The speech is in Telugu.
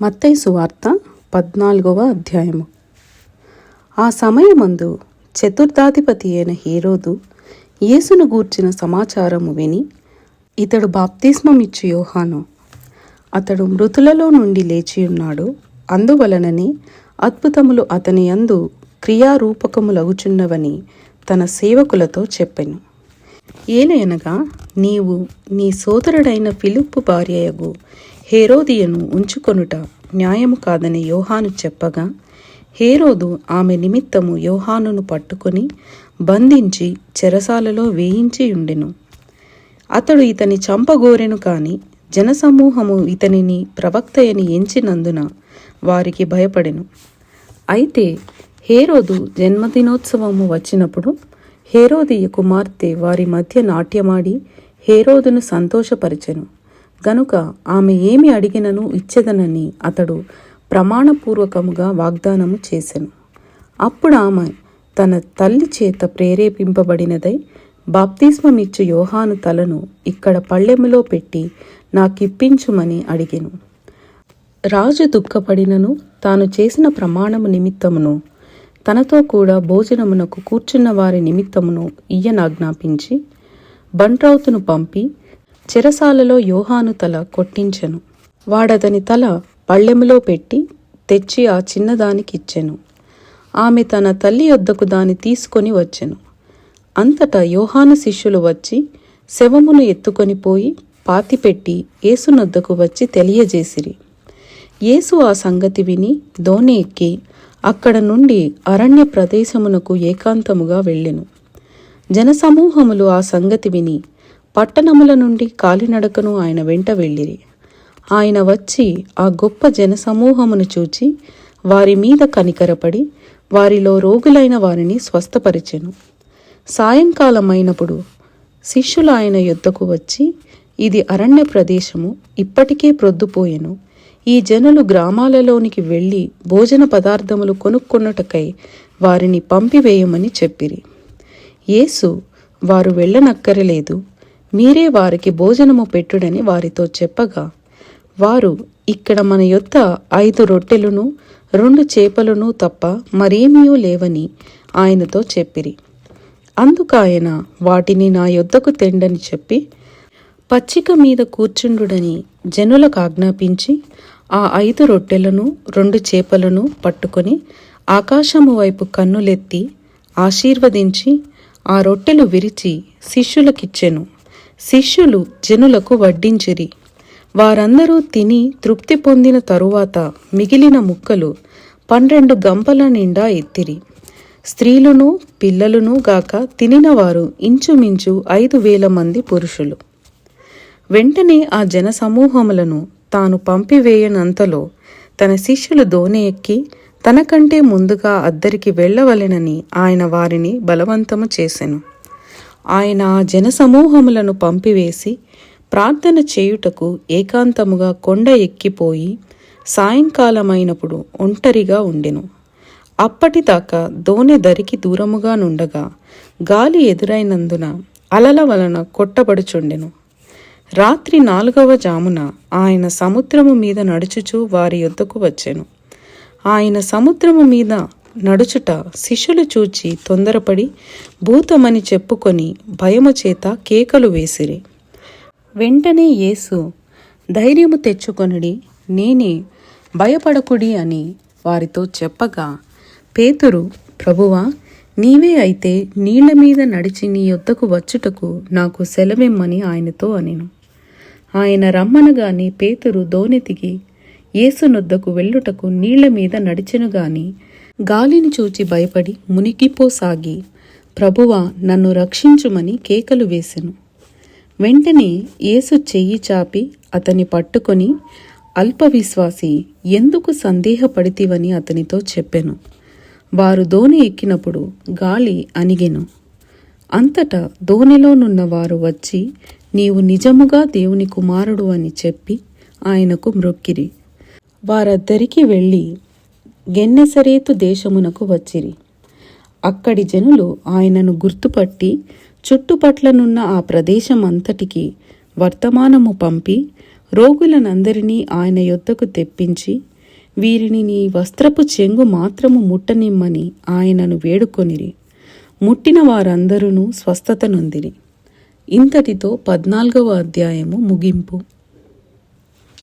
మత్తయి సువార్త పద్నాలుగవ అధ్యాయము. ఆ సమయమందు చతుర్థాధిపతి అయిన హీరోదు యేసును గూర్చిన సమాచారము విని ఇతడు బాప్తిస్మమిచ్చు యోహాను. అతడు మృతులలో నుండి లేచియున్నాడు అందువలననే అద్భుతములు అతని యందు క్రియారూపకములగుచున్నవని తన సేవకులతో చెప్పెను. ఏలయనగా నీవు నీ సోదరుడైన ఫిలిప్పు భార్యయగు హేరోదియను ఉంచుకొనుట న్యాయము కాదని యోహాను చెప్పగా హేరోదు ఆమె నిమిత్తము యోహానును పట్టుకొని బంధించి చెరసాలలో వేయించి ఉండెను అతడు ఇతని చంపగోరెను కాని జనసమూహము ఇతనిని ప్రవక్తయని ఎంచినందున వారికి భయపడెను. అయితే హేరోదు జన్మదినోత్సవము వచ్చినప్పుడు హేరోదియ కుమార్తె వారి మధ్య నాట్యమాడి హేరోదును సంతోషపరిచెను. గనుక ఆమె ఏమి అడిగినను ఇచ్చెదనని అతడు ప్రమాణపూర్వకముగా వాగ్దానము చేసెను. అప్పుడు ఆమె తన తల్లి చేత ప్రేరేపింపబడినదై బాప్తిస్మమిచ్చు యోహాను తలను ఇక్కడ పళ్ళెములో పెట్టి నాకిప్పించుమని అడిగెను. రాజు దుఃఖపడినను తాను చేసిన ప్రమాణము నిమిత్తమును తనతో కూడా భోజనమునకు కూర్చున్న వారి నిమిత్తమును ఈయనాజ్ఞాపించి బంట్రౌతును పంపి చెరసాలలో యోహాను తల కొట్టించెను. వాడతని తల పళ్ళెములో పెట్టి తెచ్చి ఆ చిన్నదానికిచ్చెను. ఆమె తన తల్లి వద్దకు దాని తీసుకొని వచ్చెను. అంతటా యోహాను శిష్యులు వచ్చి శవమును ఎత్తుకొని పోయి పాతిపెట్టి యేసునొద్దకు వచ్చి తెలియజేసిరి. యేసు ఆ సంగతి విని దోణి ఎక్కి అక్కడ నుండి అరణ్య ప్రదేశమునకు ఏకాంతముగా వెళ్ళెను. జనసమూహములు ఆ సంగతి విని పట్టణముల నుండి కాలినడకను ఆయన వెంట వెళ్ళిరి. ఆయన వచ్చి ఆ గొప్ప జనసమూహమును చూచి వారి మీద కనికరపడి వారిలో రోగులైన వారిని స్వస్థపరిచెను. సాయంకాలమైనప్పుడు శిష్యులు ఆయన యుద్ధకు వచ్చి ఇది అరణ్య ప్రదేశము ఇప్పటికే ప్రొద్దుపోయెను. ఈ జనులు గ్రామాలలోనికి వెళ్ళి భోజన పదార్థములు కొనుక్కున్నటకై వారిని పంపివేయమని చెప్పిరి. యేసు వారు వెళ్ళనక్కరలేదు. మీరే వారికి భోజనము పెట్టుడని వారితో చెప్పగా వారు ఇక్కడ మన యొద్ద ఐదు రొట్టెలను రెండు చేపలను తప్ప మరేమీయూ లేవని ఆయనతో చెప్పిరి. అందుకాయన వాటిని నా యొద్దకు తెండని చెప్పి పచ్చిక మీద కూర్చుండుడని జనులకు ఆజ్ఞాపించి ఆ ఐదు రొట్టెలను రెండు చేపలను పట్టుకొని ఆకాశము వైపు కన్నులెత్తి ఆశీర్వదించి ఆ రొట్టెలు విరిచి శిష్యులకిచ్చెను. శిష్యులు జనులకు వడ్డించిరి. వారందరూ తిని తృప్తి పొందిన తరువాత మిగిలిన ముక్కలు పన్నెండు గంపల నిండా ఎత్తిరి. స్త్రీలను పిల్లలను గాక తినినవారు ఇంచుమించు ఐదు వేల మంది పురుషులు. వెంటనే ఆ జనసమూహములను తాను పంపివేయనంతలో తన శిష్యులు దోణి ఎక్కి తనకంటే ముందుగా అద్దరికి వెళ్ళవలెనని ఆయన వారిని బలవంతము చేసెను. ఆయన ఆ జనసమూహములను పంపివేసి ప్రార్థన చేయుటకు ఏకాంతముగా కొండ ఎక్కిపోయి సాయంకాలమైనప్పుడు ఒంటరిగా ఉండెను. అప్పటిదాకా దోణె దరికి దూరముగా నుండగా గాలి ఎదురైనందున అలల వలన కొట్టబడుచుండెను. రాత్రి నాలుగవ జామున ఆయన సముద్రము మీద నడుచుచూ వారి యొద్దకు వచ్చెను. ఆయన సముద్రము మీద నడుచుట శిష్యులు చూచి తొందరపడి భూతమని చెప్పుకొని భయము చేత కేకలు వేసిరి. వెంటనే యేసు ధైర్యము తెచ్చుకొనుడి నేనే భయపడకుడి అని వారితో చెప్పగా పేతురు ప్రభువా నీవే అయితే నీళ్ళ మీద నడిచి నీ యొద్దకు వచ్చుటకు నాకు సెలవిమ్మని ఆయనతో అనెను. ఆయన రమ్మనగాని పేతురు దోనెతికి దిగి యేసునొద్దకు వెళ్ళుటకు నీళ్ళ మీద నడిచెను గాని గాలిని చూచి భయపడి మునిగిపోసాగి ప్రభువా నన్ను రక్షించుమని కేకలు వేసెను. వెంటనే యేసు చెయ్యి చాపి అతని పట్టుకొని అల్పవిశ్వాసి ఎందుకు సందేహపడితివని అతనితో చెప్పెను. వారు దోణి ఎక్కినప్పుడు గాలి అణిగెను. అంతటా దోణిలోనున్న వారు వచ్చి నీవు నిజముగా దేవుని కుమారుడు అని చెప్పి ఆయనకు మ్రొక్కిరి. వారద్దరికి వెళ్ళి గెన్నెసరేతు దేశమునకు వచ్చిరి. అక్కడి జనులు ఆయనను గుర్తుపట్టి చుట్టుపట్లనున్న ఆ ప్రదేశమంతటికి వర్తమానము పంపి రోగులనందరినీ ఆయన యొద్దకు తెప్పించి వీరిని నీ వస్త్రపు చెంగు మాత్రము ముట్టనిమ్మని ఆయనను వేడుకొనిరి. ముట్టిన వారందరూ స్వస్థత నొందిరి ఇంతటితో పద్నాలుగవ అధ్యాయము ముగింపు.